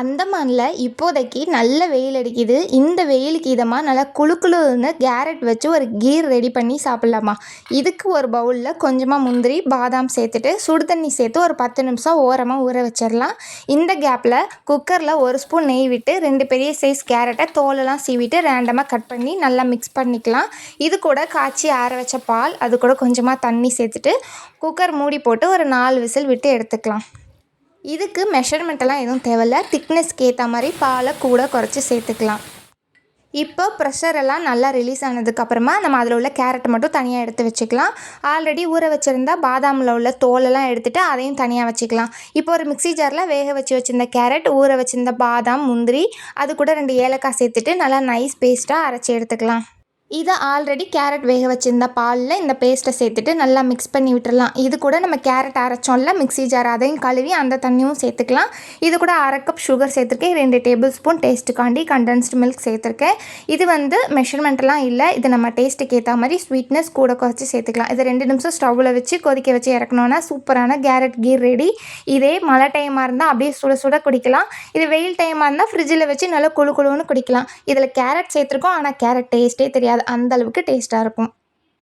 அந்தமானில் இப்போதைக்கு நல்ல வெயில் அடிக்குது. இந்த வெயிலுக்கு இதமாக நல்லா குளு குளுன்னு கேரட் வச்சு ஒரு கீர் ரெடி பண்ணி சாப்பிட்லாமா? இதுக்கு ஒரு பவுலில் கொஞ்சமாக முந்திரி பாதாம் சேர்த்துட்டு சுடு தண்ணி சேர்த்து ஒரு பத்து நிமிஷம் ஓரமாக ஊற வச்சிடலாம். இந்த கேப்பில் குக்கரில் ஒரு ஸ்பூன் நெய் விட்டு ரெண்டு பெரிய சைஸ் கேரட்டை தோலெல்லாம் சீவிட்டு ரேண்டமாக கட் பண்ணி நல்லா மிக்ஸ் பண்ணிக்கலாம். இது கூட காய்ச்சி ஆற வச்ச பால் அது கூட கொஞ்சமாக தண்ணி சேர்த்துட்டு குக்கர் மூடி போட்டு ஒரு நாலு விசில் விட்டு எடுத்துக்கலாம். இதுக்கு மெஷர்மெண்ட்டெல்லாம் எதுவும் தேவையில்ல. திக்னஸ்க்கு ஏற்ற மாதிரி பாலை கூட குறைச்சி சேர்த்துக்கலாம். இப்போ ப்ரெஷர் எல்லாம் நல்லா ரிலீஸ் ஆனதுக்கப்புறமா நம்ம அதில் உள்ள கேரட்டை மட்டும் தனியாக எடுத்து வச்சுக்கலாம். ஆல்ரெடி ஊற வச்சுருந்தா பாதாமில் உள்ள தோலெல்லாம் எடுத்துகிட்டு அதையும் தனியாக வச்சுக்கலாம். இப்போ ஒரு மிக்ஸி ஜாரில் வேக வச்சு வச்சுருந்த கேரட் ஊற வச்சுருந்த பாதாம் முந்திரி அது கூட ரெண்டு ஏலக்காய் சேர்த்துட்டு நல்லா நைஸ் பேஸ்ட்டாக அரைச்சி எடுத்துக்கலாம். இதை ஆல்ரெடி கேரட் வேக வச்சுருந்த பாலில் இந்த பேஸ்ட்டை சேர்த்துட்டு நல்லா மிக்ஸ் பண்ணி விட்டுடலாம் இது கூட நம்ம கேரட் அரைச்சோம்ல மிக்ஸி ஜார் அதையும் கழுவி அந்த தண்ணியும் சேர்த்துக்கலாம். இது கூட அரை கப் சுகர் சேர்த்துருக்கேன். ரெண்டு டேபிள் ஸ்பூன் டேஸ்ட்டுக்காண்டி கண்டென்ஸ்டு மில்க் சேர்த்துருக்கேன். இது வந்து மெஷர்மெண்ட்லாம் இல்லை. இது நம்ம டேஸ்ட்டுக்கு ஏற்ற மாதிரி ஸ்வீட்னஸ் கூட குறைச்சி சேர்த்துக்கலாம். இது ரெண்டு நிமிஷம் ஸ்டவ்வில் வச்சு கொதிக்க வச்சு இறக்கணுன்னா சூப்பரான கேரட் கீர் ரெடி இதே மழை டைமாக இருந்தால் அப்படியே சுட சுட குடிக்கலாம். இது வெயில் டைமாக இருந்தால் ஃப்ரிட்ஜில் வச்சு நல்லா குழு குழுன்னு குடிக்கலாம். இதில் கேரட் சேர்த்துருக்கோம் ஆனால் கேரட் டேஸ்ட்டே தெரியாது. அந்த அளவுக்கு டேஸ்ட்டாக இருக்கும்.